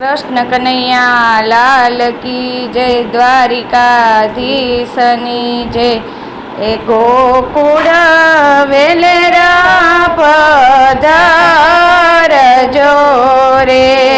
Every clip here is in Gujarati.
કૃષ્ણ કનૈયા લાલ કી જય દ્વારિકાધીશની જય. એ ગોકુળ વેલેરા પધારજો રે.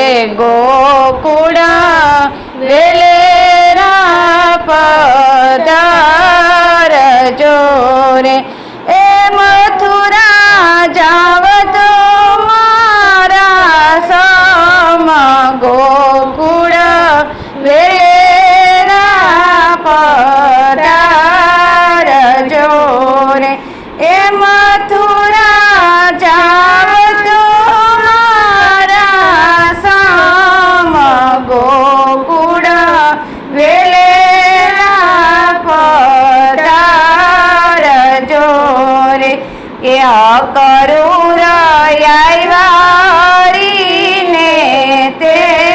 કે કરુર આવ્યારીને તેડવારે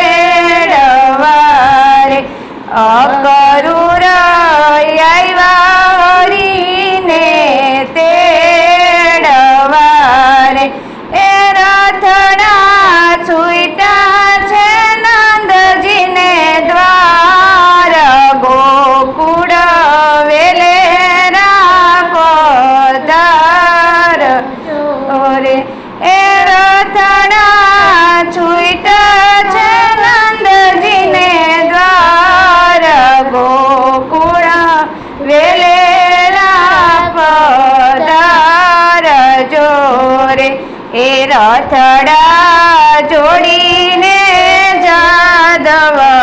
એ રથડા જોડીને જાદવાલિયા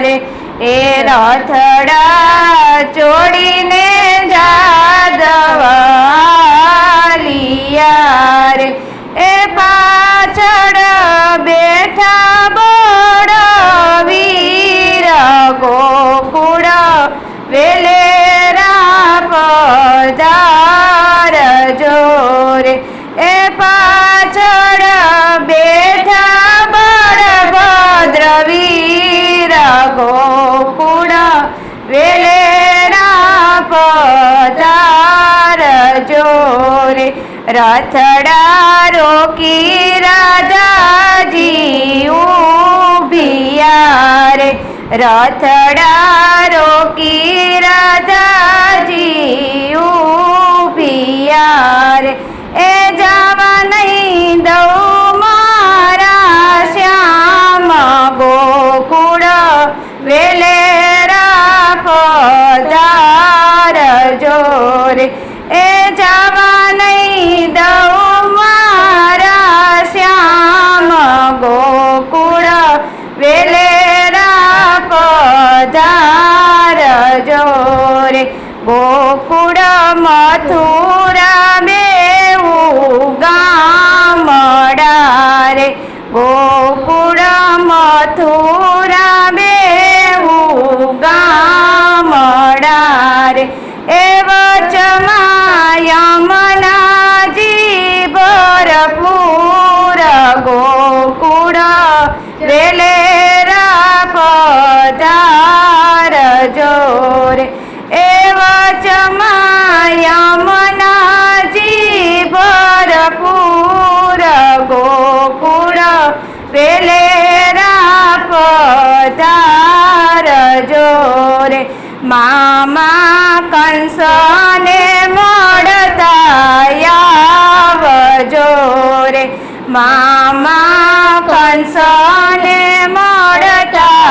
રે. એ રથડા જોડીને જોરે એ પાછળ બેઠા બળભદ્ર વીર ગોકુળ વેલેરા પધાર જોરે. રથડા રોકી રાજાજી ઉભિયા રે રથડા રોકી રાજાજી ઉભિયા રે જોરે એ જવા નહીં દઉં મારા શ્યામ ગોકુળ. વેલેરા પધાર જોરે ગોકુળ મથુરા બેવું ગામડારે ગોકુળ મથુરા બેવું ગામડારે એ વચમાં યમનાજી ભરપૂર ગોકુળ વેલેરા પધાર જોરે એ વચમાં યમનાજી ભરપૂર ગોકુળ વેલેરા પધાર મામા કંસને મળતા આવજો રે. મામા કંસને મળતા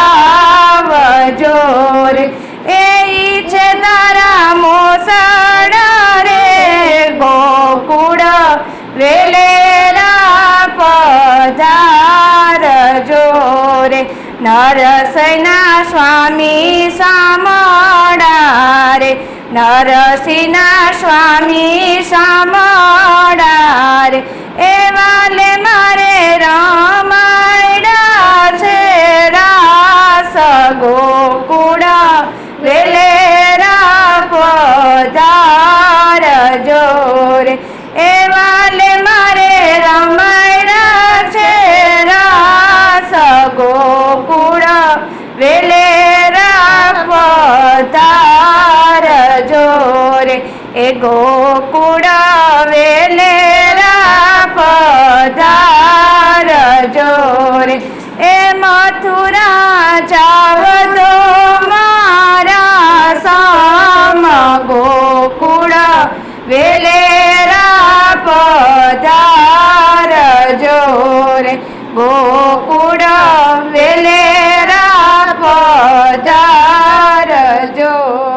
આવજો રે. એ છે તારા મોસડ રે. ગોકુળ વેલેરા પધારજો જોરે નરસૈના સ્વામી સામડા રે નરસિંહના સ્વામી સામડા રે એ વાલે મારે રમાયડા છે રાસ ગોકુળ વેલેરા પધાર જોરે એ વાલે મારે પધાર જોરે એ ગોકુળ વેલેરા પધાર જોરે. એ મથુરા જાવ તો મારા સામ ગોકુળ વેલેરા પધાર જોરે.